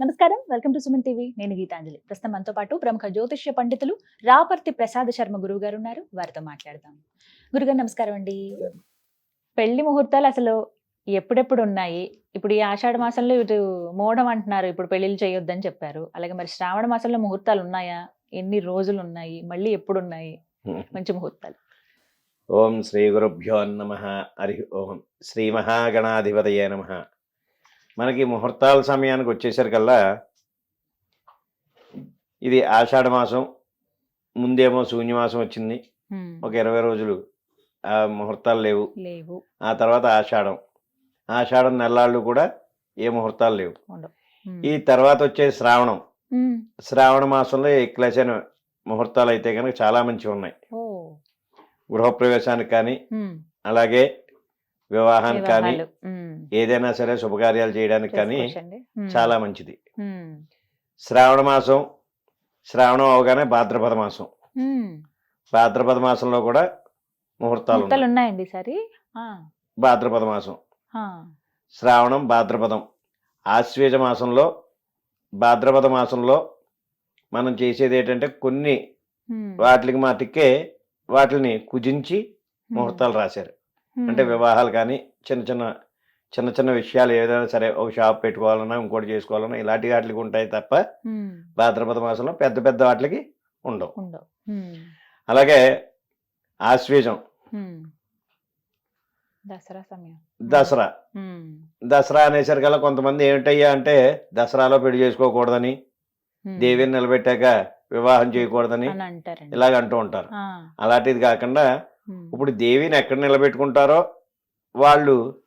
నమస్కారం. Welcome to Suman TV. నేను గీతాంజలి. ప్రస్తుతం మనతో పాటు ప్రముఖ జ్యోతిష్య పండితులు రాపర్తి ప్రసాద్ శర్మ గురువు గారు ఉన్నారు. వారితో మాట్లాడదాం. గురుగారు నమస్కారం అండి. పెళ్ళి ముహూర్తాలు అసలు ఎప్పుడెప్పుడు ఉన్నాయి? ఇప్పుడు ఈ ఆషాఢ మాసంలో ఇటు మోడం అంటున్నారు. ఇప్పుడు పెళ్ళిళ్ళు చేయొద్దని చెప్పారు. అలాగే మరి శ్రావణ మాసంలో ముహూర్తాలు ఉన్నాయా? ఎన్ని రోజులు ఉన్నాయి? మళ్ళీ ఎప్పుడు ఉన్నాయి మంచి ముహూర్తాలు. ఓం శ్రీ గురుభ్యో నమ. హరి ఓం. శ్రీ మహాగణాధిపతయే నమ. మనకి ముహూర్తాల సమయానికి వచ్చేసరికల్లా ఇది ఆషాఢ మాసం ముందేమో శూన్యమాసం వచ్చింది. ఒక ఇరవై రోజులు ఆ ముహూర్తాలు లేవు. లేవు. ఆ తర్వాత ఆషాఢం. ఆషాఢం నెల్లాళ్ళు కూడా ఏ ముహూర్తాలు లేవు. ఈ తర్వాత వచ్చే శ్రావణం. శ్రావణ మాసంలో ఎక్లసిన ముహూర్తాలు అయితే కనుక చాలా మంచివి ఉన్నాయి. గృహప్రవేశానికి కానీ అలాగే వివాహానికి కానీ ఏదైనా సరే శుభకార్యాలు చేయడానికి కానీ చాలా మంచిది. శ్రావణ మాసం శ్రావణం అవగానే భాద్రపద మాసం. భాద్రపద మాసంలో కూడా ముహూర్తాలు ముహూర్తాలు ఉన్నాయి. ఉన్నాయండి ఈసారి? ఆ, భాద్రపద మాసం. శ్రావణం భాద్రపదం. ఆశ్వేజ మాసంలో భాద్రపద మాసంలో మనం చేసేది ఏంటంటే కొన్ని వాటికి మాటికే వాటిని కుజించి ముహూర్తాలు రాశారు. అంటే వివాహాలు కానీ చిన్న చిన్న చిన్న చిన్న విషయాలు ఏదైనా సరే ఒక షాప్ పెట్టుకోవాలన్నా ఇంకోటి చేసుకోవాలన్నా ఇలాంటి వాటికి ఉంటాయి తప్ప భాద్రపద మాసంలో పెద్ద పెద్ద వాటికి ఉండవు. అలాగే ఆశ్వేజం. దసరా సమయం. దసరా. దసరా అనేసరికల్లా కొంతమంది ఏమిటయ్యా అంటే దసరాలో పెళ్ళి చేసుకోకూడదని. దేవిని నిలబెట్టాక వివాహం చేయకూడదని ఇలాగ అంటూ ఉంటారు. అలాంటిది కాకుండా ఇప్పుడు దేవిని ఎక్కడ నిలబెట్టుకుంటారో వాళ్ళు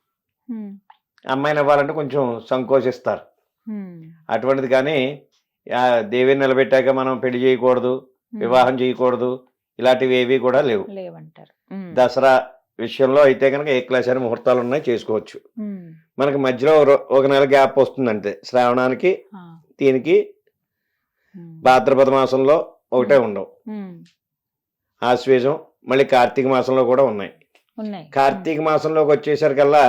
అమ్మాయిని ఇవ్వాలంటే కొంచెం సంకోచిస్తారు. అటువంటిది కానీ దేవిని నిలబెట్టాక మనం పెళ్ళి చేయకూడదు. వివాహం చేయకూడదు ఇలాంటివి ఏవి కూడా లేవు. లేవంటారు. దసరా విషయంలో అయితే కనుక ఏ క్లాస్ అని ముహూర్తాలు ఉన్నాయి చేసుకోవచ్చు మనకి మధ్యలో ఒక నెల గ్యాప్ వస్తుంది అంతే శ్రావణానికి దీనికి భాద్రపద మాసంలో ఒకటే ఉండవు. ఆశ్వేజం మళ్ళీ కార్తీక మాసంలో కూడా ఉన్నాయి. ఉన్నాయి. కార్తీక మాసంలోకి వచ్చేసరికల్లా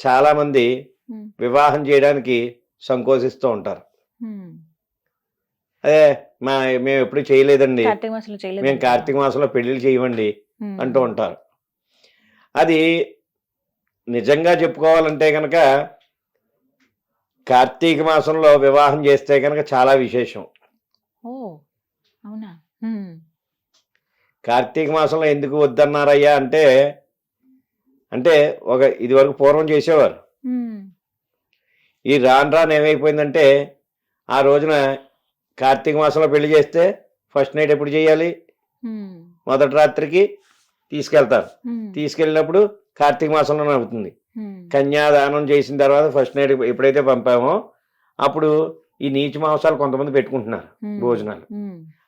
చాలా మంది హ్మ్, వివాహం చేయడానికి సంకోచిస్తూ ఉంటారు. అదే మా మేము ఎప్పుడు చేయలేదండి. మేము కార్తీక మాసంలో పెళ్ళిళ్ళు చేయమండి అంటూ ఉంటారు. అది నిజంగా చెప్పుకోవాలంటే కనుక కార్తీక మాసంలో వివాహం చేస్తే కనుక చాలా విశేషం. కార్తీక మాసంలో ఎందుకు వద్దన్నారయ్యా అంటే అంటే ఒక ఇది వరకు పూర్వం చేసేవారు. ఈ రాను రాను ఏమైపోయిందంటే ఆ రోజున కార్తీక మాసంలో పెళ్ళి చేస్తే ఫస్ట్ నైట్ ఎప్పుడు చేయాలి? మొదటి రాత్రికి తీసుకెళ్తారు. తీసుకెళ్ళినప్పుడు కార్తీక మాసంలోనే అవుతుంది హ్మ్. కన్యాదానం చేసిన తర్వాత ఫస్ట్ నైట్ ఎప్పుడైతే పంపామో అప్పుడు ఈ నీచు మాంసాలు కొంతమంది పెట్టుకుంటున్నారు భోజనాలు.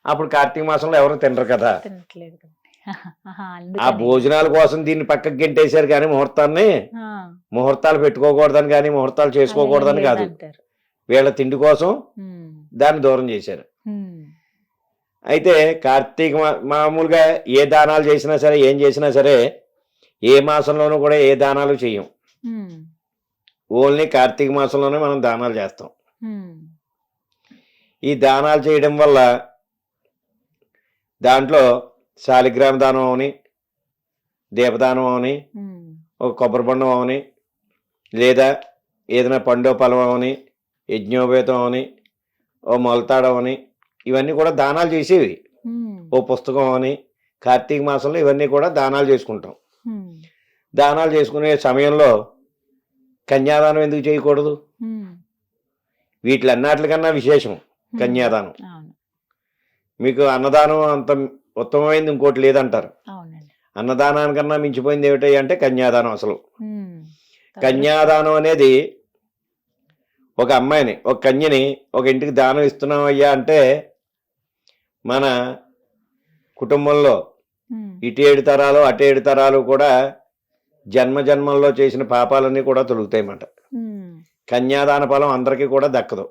అప్పుడు కార్తీక మాసంలో ఎవరు తినరు కదా. ఆ. భోజనాల కోసం దీన్ని పక్కకి గెంటేశారు కానీ ముహూర్తాన్ని ముహూర్తాలు పెట్టుకోకూడదని కానీ ముహూర్తాలు చేసుకోకూడదని కాదు. వీళ్ళ తిండి కోసం దాన్ని దూరం చేశారు. అయితే కార్తీక మామూలుగా ఏ దానాలు చేసినా సరే ఏం చేసినా సరే ఏ మాసంలోనూ కూడా ఏ దానాలు చేయం హ్మ్, ఓన్లీ కార్తీక మాసంలోనే మనం దానాలు చేస్తాం. ఈ దానాలు చేయడం వల్ల దాంట్లో శాలిగ్రామ దానం అవని దీపదానం అవని ఒక కొబ్బరి బండం అవని లేదా ఏదైనా పండో పొలం అవని యజ్ఞోపేతం అవని ఓ మొలతాడం అని ఇవన్నీ కూడా దానాలు చేసేవి. ఓ పుస్తకం అని కార్తీక మాసంలో ఇవన్నీ కూడా దానాలు చేసుకుంటాం. దానాలు చేసుకునే సమయంలో కన్యాదానం ఎందుకు చేయకూడదు? వీటిలన్నిటికన్నా విశేషం. కన్యాదానం. మీకు అన్నదానం అంత ఉత్తమమైంది ఇంకోటి లేదంటారు. అన్నదానానికన్నా మించిపోయింది ఏమిటి అంటే కన్యాదానం అసలు. కన్యాదానం అనేది ఒక అమ్మాయిని ఒక కన్యని ఒక ఇంటికి దానం ఇస్తున్నాం అయ్యా అంటే మన కుటుంబంలో ఇటు ఏడు తరాలు అటు ఏడు తరాలు కూడా జన్మ జన్మల్లో చేసిన పాపాలన్నీ కూడా తొలుగుతాయన్నమాట కన్యాదాన ఫలం అందరికీ కూడా దక్కదు.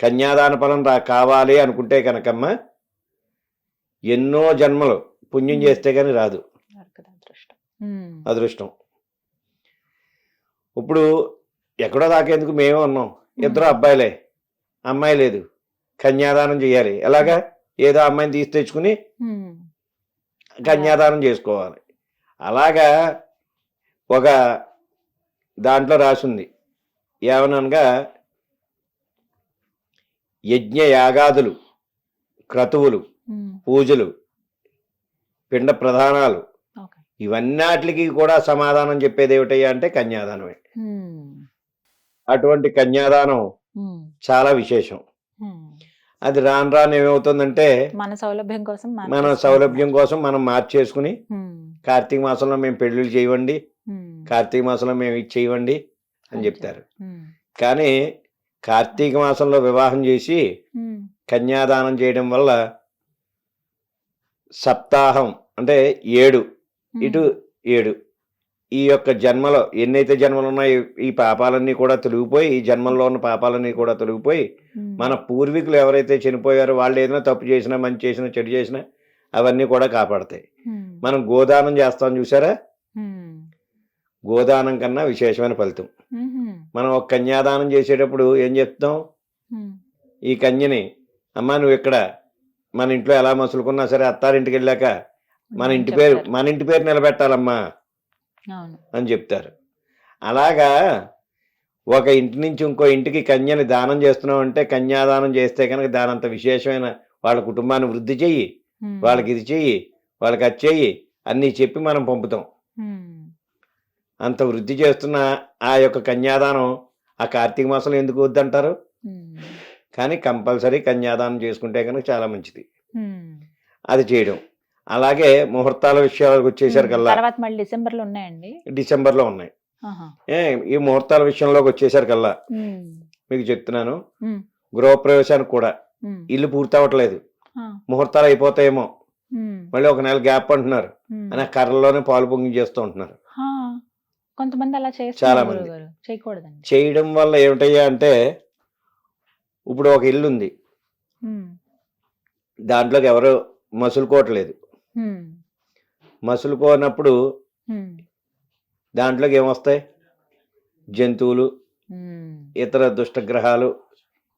కన్యాదాన ఫలం రా కావాలి అనుకుంటే కనుకమ్మ ఎన్నో జన్మలు పుణ్యం చేస్తే కానీ రాదు. అదృష్టం. ఇప్పుడు ఎక్కడో దాకేందుకు మేమే ఉన్నాం. ఇద్దరు అబ్బాయిలే. అమ్మాయి లేదు. కన్యాదానం చేయాలి. ఎలాగా? ఏదో అమ్మాయిని తీసి తెచ్చుకుని కన్యాదానం చేసుకోవాలి. అలాగా ఒక దాంట్లో రాసింది. ఏమనగా యజ్ఞ యాగాదులు క్రతువులు. పూజలు పిండ ప్రధానాలు. ఇవన్నిటికి కూడా సమాధానం చెప్పేది ఏమిటయ్యా అంటే కన్యాదానమే. అటువంటి కన్యాదానం చాలా విశేషం. అది రాను రాను ఏమవుతుందంటే మన సౌలభ్యం కోసం మన. సౌలభ్యం కోసం మనం మార్చేసుకుని కార్తీక మాసంలో మేము పెళ్ళిళ్ళు చేయండి కార్తీక మాసంలో మేము ఇది చేయండి అని చెప్తారు. కానీ కార్తీక మాసంలో వివాహం చేసి కన్యాదానం చేయడం వల్ల సప్తాహం అంటే ఏడు. ఇటు ఏడు. ఈ యొక్క జన్మలో ఎన్నైతే జన్మలు ఉన్నాయో ఈ పాపాలన్నీ కూడా తొలగిపోయి ఈ జన్మల్లో ఉన్న పాపాలన్నీ కూడా తొలగిపోయి మన పూర్వీకులు ఎవరైతే చనిపోయారో వాళ్ళు ఏదైనా తప్పు చేసినా మంచి చేసినా చెడు చేసినా అవన్నీ కూడా కాపాడతాయి. మనం గోదానం చేస్తాం చూసారా? గోదానం కన్నా విశేషమైన ఫలితం. మనం ఒక కన్యాదానం చేసేటప్పుడు ఏం చెప్తాం? ఈ కన్యని అమ్మా నువ్వు ఇక్కడ మన ఇంట్లో ఎలా మసులుకున్నా సరే అత్తారింటికి వెళ్ళాక మన ఇంటి పేరు. మన ఇంటి పేరు నిలబెట్టాలమ్మా అని చెప్తారు. అలాగా ఒక ఇంటి నుంచి ఇంకో ఇంటికి కన్యని దానం చేస్తున్నాం అంటే కన్యాదానం చేస్తే కనుక దానంత విశేషమైన వాళ్ళ కుటుంబాన్ని వృద్ధి చెయ్యి వాళ్ళకి ఇది చెయ్యి వాళ్ళకి అది చెయ్యి అన్నీ చెప్పి మనం పంపుతాం. అంత వృద్ధి చేస్తున్న ఆ యొక్క కన్యాదానం ఆ కార్తీక మాసంలో ఎందుకు వద్దంటారు? కానీ కంపల్సరీ కన్యాదానం చేసుకుంటే కనుక చాలా మంచిది. అది చేయడం. అలాగే ముహూర్తాల విషయాలకు వచ్చేసరికి కల్లా తర్వాత మళ్ళీ డిసెంబర్లో ఉన్నాయండి? డిసెంబర్లో ఉన్నాయి. ఈ ముహూర్తాల విషయంలోకి వచ్చేసరికల్లా మీకు చెప్తున్నాను. గృహప్రవేశానికి కూడా ఇల్లు పూర్తి అవ్వట్లేదు. ముహూర్తాలు అయిపోతాయేమో. మళ్ళీ ఒక నెల గ్యాప్ అంటున్నారు. అని ఆ కర్రలోనే పాలు పొంగి చేస్తూ ఉంటున్నారు. కొంతమంది అలా చాలా మంది. చేయడం వల్ల ఏమిటయ్యా అంటే ఇప్పుడు ఒక ఇల్లు ఉంది. దాంట్లోకి ఎవరు మసులుకోవట్లేదు. మసులుకోనప్పుడు దాంట్లోకి ఏమొస్తాయి? జంతువులు. ఇతర దుష్టగ్రహాలు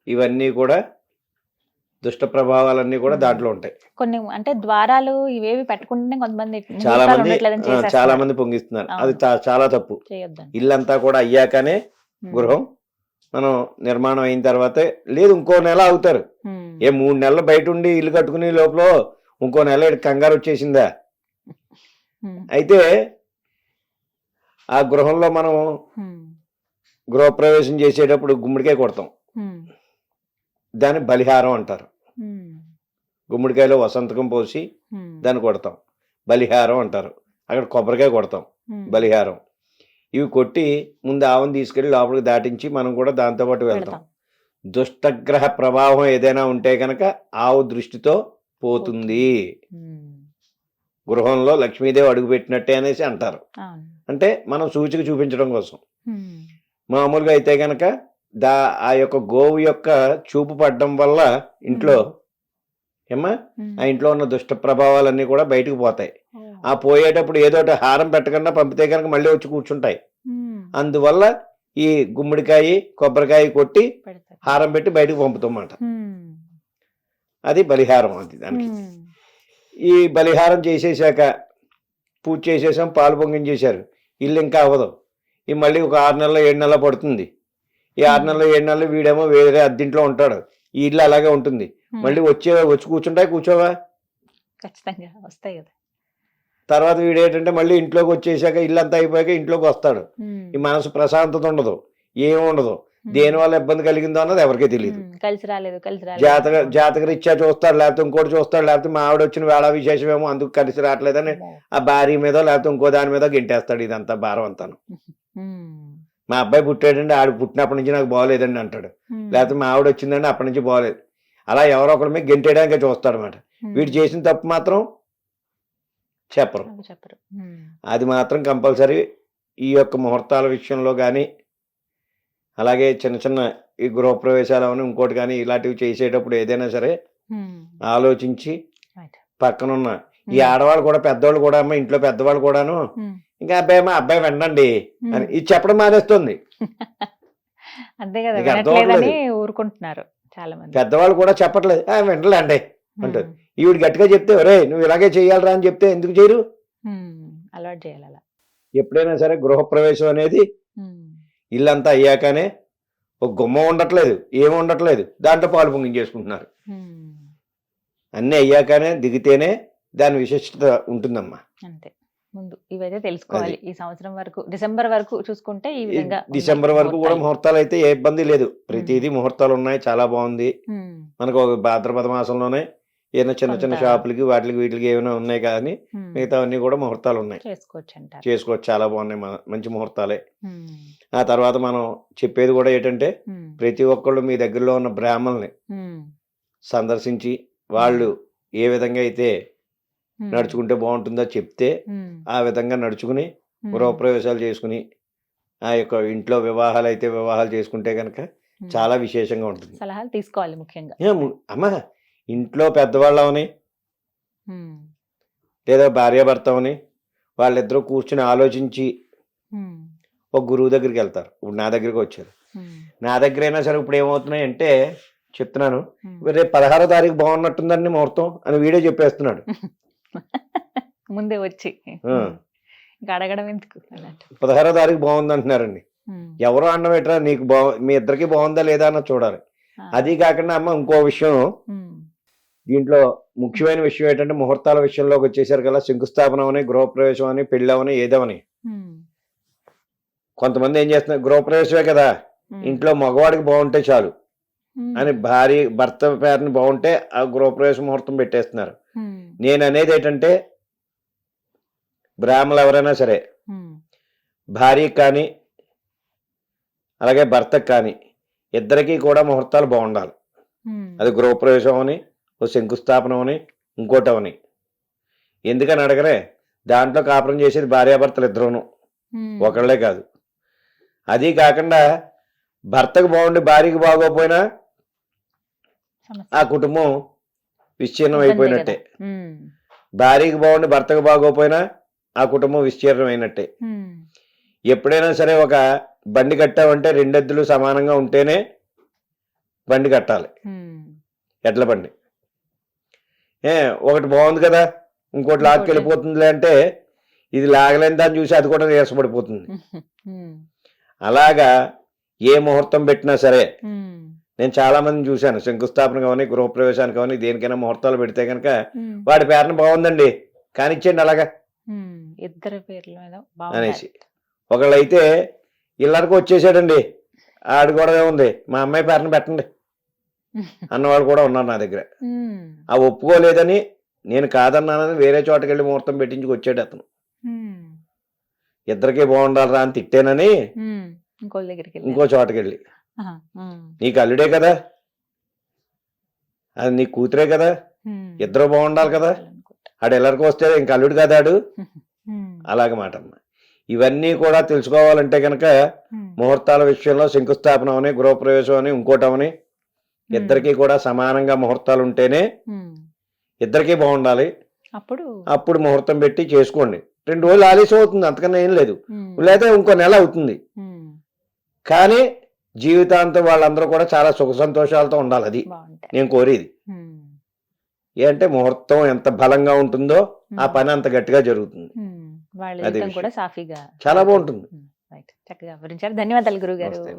ఇవన్నీ కూడా దుష్ట ప్రభావాలన్నీ కూడా. దాంట్లో ఉంటాయి. కొన్ని అంటే ద్వారాలు ఇవేవి పెట్టకుండానే కొంతమంది చాలా మంది చాలా. మంది పొంగిస్తున్నారు. అది చాలా తప్పు. ఇల్లంతా కూడా అయ్యాకనే గృహం మనం నిర్మాణం అయిన తర్వాతే లేదు ఇంకో నెల అవుతారు. ఏ మూడు నెలలు బయట ఉండి ఇల్లు కట్టుకునే లోపల ఇంకో నెల కంగారు వచ్చేసిందా? అయితే ఆ గృహంలో మనం గృహప్రవేశం చేసేటప్పుడు గుమ్మడికాయ కొడతాం. దాన్ని బలిహారం అంటారు. గుమ్మడికాయలో వసంతకం పోసి దాన్ని కొడతాం. బలిహారం అంటారు. అక్కడ కొబ్బరికాయ కొడతాం. బలిహారం. ఇవి కొట్టి ముందు ఆవును తీసుకెళ్ళి లోపలికి దాటించి మనం కూడా దాంతో పాటు వెళ్తాం. దుష్టగ్రహ ప్రభావం ఏదైనా ఉంటే కనుక ఆవు దృష్టితో పోతుంది. గృహంలో లక్ష్మీదేవి అడుగుపెట్టినట్టే అనేసి అంటారు. అంటే మనం సూచిక చూపించడం కోసం. మామూలుగా అయితే కనుక దా ఆ యొక్క గోవు యొక్క చూపు పడడం వల్ల ఇంట్లో ఏమ్మా. ఆ ఇంట్లో ఉన్న దుష్ట ప్రభావాలన్నీ కూడా బయటకు పోతాయి. ఆ పోయేటప్పుడు ఏదో ఒకటి హారం పెట్టకుండా పంపితే కనుక మళ్ళీ వచ్చి కూర్చుంటాయి. అందువల్ల ఈ గుమ్మడికాయ కొబ్బరికాయ కొట్టి. హారం పెట్టి బయటకు పంపుతామన్నమాట ఉమ్, అది బలిహారం అది దానికి. ఈ బలిహారం చేసేసాక పూజ చేసేసాం పాలు పొంగించేశారు. ఇల్లు ఇంకా అవ్వదు. ఈ మళ్ళీ ఒక ఆరు నెలలు ఏడు నెలలు పడుతుంది. ఈ ఆరు నెలలు ఏడు నెలలు వీడేమో వేరే అద్దింట్లో ఉంటాడు. ఈ ఇల్లు అలాగే ఉంటుంది. మళ్ళీ వచ్చే వచ్చి కూర్చుంటాయి కూర్చోవా? ఖచ్చితంగా వస్తాయి కదా. తర్వాత వీడు ఏంటంటే మళ్ళీ ఇంట్లోకి వచ్చేసాక ఇల్లు అంతా అయిపోయాక ఇంట్లోకి వస్తాడు. ఈ మనసు ప్రశాంతత ఉండదు. ఏం ఉండదు. దేని వల్ల ఇబ్బంది కలిగిందో అన్నది ఎవరికీ తెలియదు కలిసి రాలేదు కలిసి రాలేదు. జాతక జాతక రీత్యా చూస్తాడు లేకపోతే ఇంకోటి చూస్తాడు లేకపోతే మా ఆవిడ వచ్చిన వేళ విశేషమేమో అందుకు కలిసి రావట్లేదని. ఆ భార్య మీద లేకపోతే ఇంకో దాని మీద గింటేస్తాడు ఇదంతా భారం అంతాను మా అబ్బాయి పుట్టాడండి ఆడు పుట్టినప్పటి నుంచి నాకు బాగోలేదండి అంటాడు. లేకపోతే మా ఆవిడ వచ్చిందండి అప్పటి నుంచి బాగోలేదు. అలా ఎవరో ఒకరి మీద గెంటేయడానికే చూస్తాడు అనమాట వీడు చేసిన తప్పు మాత్రం చెప్పరు. చెప్పరు. అది మాత్రం కంపల్సరీ ఈ యొక్క ముహూర్తాల విషయంలో కానీ అలాగే చిన్న చిన్న ఈ గృహప్రవేశాలు అవన్నీ ఇంకోటి కానీ ఇలాంటివి చేసేటప్పుడు ఏదైనా సరే ఆలోచించి. పక్కనున్న ఈ ఆడవాళ్ళు కూడా పెద్దవాళ్ళు కూడా అమ్మ ఇంట్లో పెద్దవాళ్ళు కూడాను ఇంకా అబ్బాయి మా అబ్బాయి ఉమ్. అని ఇది చెప్పడం మానేస్తుంది. అంతే కదా ఊరుకుంటున్నారు చాలా మంది పెద్దవాళ్ళు కూడా చెప్పట్లేదు. "ఆ, వినలేండి అంటారు. ఈవిడ గట్టిగా చెప్తే ఒరే నువ్వు ఇలాగే చేయాలరా అని చెప్తే ఎందుకు చేయరు? అలవాటు చేయాలి అలా. ఎప్పుడైనా సరే గృహప్రవేశం అనేది ఇల్లంతా అయ్యాకనే ఒక గుమ్మ ఉండట్లేదు ఏమి ఉండట్లేదు దాంట్లో పాలు పొంగించేసుకుంటున్నారు. అన్నీ అయ్యాకనే దిగితేనే దాని విశిష్టత ఉంటుందమ్మా. అంతే. ముందు ఇవైతే తెలుసుకోవాలి. ఈ సంవత్సరం వరకు డిసెంబర్ వరకు చూసుకుంటే ఈ విధంగా డిసెంబర్ వరకు కూడా ముహూర్తాలు. అయితే ఏ ఇబ్బంది లేదు. ప్రతిదీ ముహూర్తాలు ఉన్నాయి చాలా బాగుంది. మనకు ఒక భాద్రపద మాసంలోనే ఏదైనా చిన్న చిన్న షాపులకి వాటికి వీటికి ఏమైనా ఉన్నాయి కానీ మిగతా అన్ని కూడా ముహూర్తాలు ఉన్నాయి చేసుకోవచ్చు. చాలా బాగున్నాయి. మన- మంచి ముహూర్తాలే. ఆ తర్వాత మనం చెప్పేది కూడా ఏంటంటే ప్రతి ఒక్కళ్ళు మీ దగ్గరలో ఉన్న బ్రాహ్మణుల్ని ఉమ్, సందర్శించి వాళ్ళు ఏ విధంగా అయితే నడుచుకుంటే బాగుంటుందో చెప్తే ఆ విధంగా నడుచుకుని గృహప్రవేశాలు చేసుకుని ఆ యొక్క ఇంట్లో వివాహాలు అయితే వివాహాలు చేసుకుంటే కనుక. చాలా విశేషంగా ఉంటుంది. సలహాలు తీసుకోవాలి ముఖ్యంగా. అమ్మా ఇంట్లో పెద్దవాళ్ళు అవని లేదా భార్యాభర్త అవని వాళ్ళిద్దరూ కూర్చుని ఆలోచించి ఒక గురువు దగ్గరికి వెళ్తారు. ఇప్పుడు నా దగ్గరికి వచ్చారు. నా దగ్గర అయినా సరే ఇప్పుడు ఏమవుతున్నాయి అంటే చెప్తున్నాను. రేపు పదహారో తారీఖు బాగున్నట్టుందండి ముహూర్తం అని వీడియో చెప్పేస్తున్నాడు. ముందే వచ్చి. అడగడం ఎందుకు పదహారో తారీఖు బాగుంది అంటున్నారండి ఎవరు అన్నం ఎట్రా నీకు బా మీ ఇద్దరికి బాగుందా లేదా అన్నది చూడాలి. అది కాకుండా అమ్మ ఇంకో విషయం దీంట్లో ముఖ్యమైన విషయం ఏంటంటే ముహూర్తాల విషయంలోకి వచ్చేసరికి కదా శంకుస్థాపన అని గృహప్రవేశం అని పెళ్ళి అవని ఏదవని. కొంతమంది ఏం చేస్తున్నారు? గృహప్రవేశమే కదా. ఇంట్లో మగవాడికి బాగుంటే చాలు. అని భార్య భర్త పేరుని బాగుంటే ఆ గృహప్రవేశ ముహూర్తం పెట్టేస్తున్నారు. నేను అనేది ఏంటంటే బ్రాహ్మణులు ఎవరైనా సరే ఉమ్, భార్యకి కానీ అలాగే భర్తకు కానీ ఇద్దరికీ కూడా ముహూర్తాలు బాగుండాలి. అది గృహప్రవేశం అని ఓ శంకుస్థాపనం అని ఇంకోటి అవని ఎందుకని అడగరే దాంట్లో కాపురం చేసేది భార్యాభర్తలు ఇద్దరును ఒకళ్ళే కాదు. అది కాకుండా భర్తకు బాగుండి భార్యకి బాగోపోయినా. ఆ కుటుంబం విచ్ఛిన్నం అయిపోయినట్టే. భార్యకి బాగుండి భర్తకు బాగోపోయినా ఆ కుటుంబం విచ్ఛిన్నం అయినట్టే. ఎప్పుడైనా సరే ఒక బండి కట్టామంటే రెండెద్దులు సమానంగా ఉంటేనే బండి కట్టాలి. ఎడ్ల బండి. ఏ ఒకటి బాగుంది కదా ఇంకోటి లాక్కెళ్ళిపోతుందిలే అంటే ఇది లాగలేని దాన్ని చూసి అది కూడా నీరసపడిపోతుంది. అలాగా ఏ ముహూర్తం పెట్టినా సరే నేను చాలా మందిని చూశాను శంకుస్థాపన కానీ గృహప్రవేశానికి కానీ దేనికైనా ముహూర్తాలు పెడితే కనుక వాడి పేరున బాగుందండి కానిచ్చేయండి అలాగా. ఇద్దరి పేర్ల మీద అనేసి. ఒకళ్ళైతే ఇల్లరికి వచ్చేసాడండి ఆడు కూడా ఉంది మా అమ్మాయి పేరున పెట్టండి. అన్నవాడు కూడా ఉన్నారు నా దగ్గర. ఆ ఒప్పుకోలేదని నేను కాదన్నానని వేరే చోటకి వెళ్ళి ముహూర్తం పెట్టించుకు వచ్చాడు అతను. ఇద్దరికీ బాగుండాలరా అని తిట్టానని ఇంకో చోటకి వెళ్ళి నీకు అల్లుడే కదా? అది నీ కూతురే కదా. ఇద్దరు బాగుండాలి కదా. ఆడు ఎల్లరికి వస్తే ఇంక అల్లుడు కదా ఆడు. అలాగ మాట అమ్మ ఇవన్నీ కూడా తెలుసుకోవాలంటే కనుక ముహూర్తాల విషయంలో శంకుస్థాపనం అని గృహప్రవేశం అని ఇంకోటమని ఇద్దరికీ కూడా సమానంగా ముహూర్తాలు ఉంటేనే ఉమ్. ఇద్దరికీ బాగుండాలి. అప్పుడు? అప్పుడు ముహూర్తం పెట్టి చేసుకోండి. రెండు రోజులు ఆలస్యం అవుతుంది అంతకన్నా ఏం లేదు. ఉమ్, లేదా ఇంకో నెల అవుతుంది. కానీ జీవితాంతం వాళ్ళందరూ కూడా చాలా సుఖ సంతోషాలతో ఉండాలి అది. నేను కోరేది. ఏంటంటే ముహూర్తం ఎంత బలంగా ఉంటుందో ఆ పని అంత గట్టిగా జరుగుతుంది. చాలా బాగుంటుంది. చక్కగా వివరించారు. ధన్యవాదాలు గురువు గారు నమస్తే.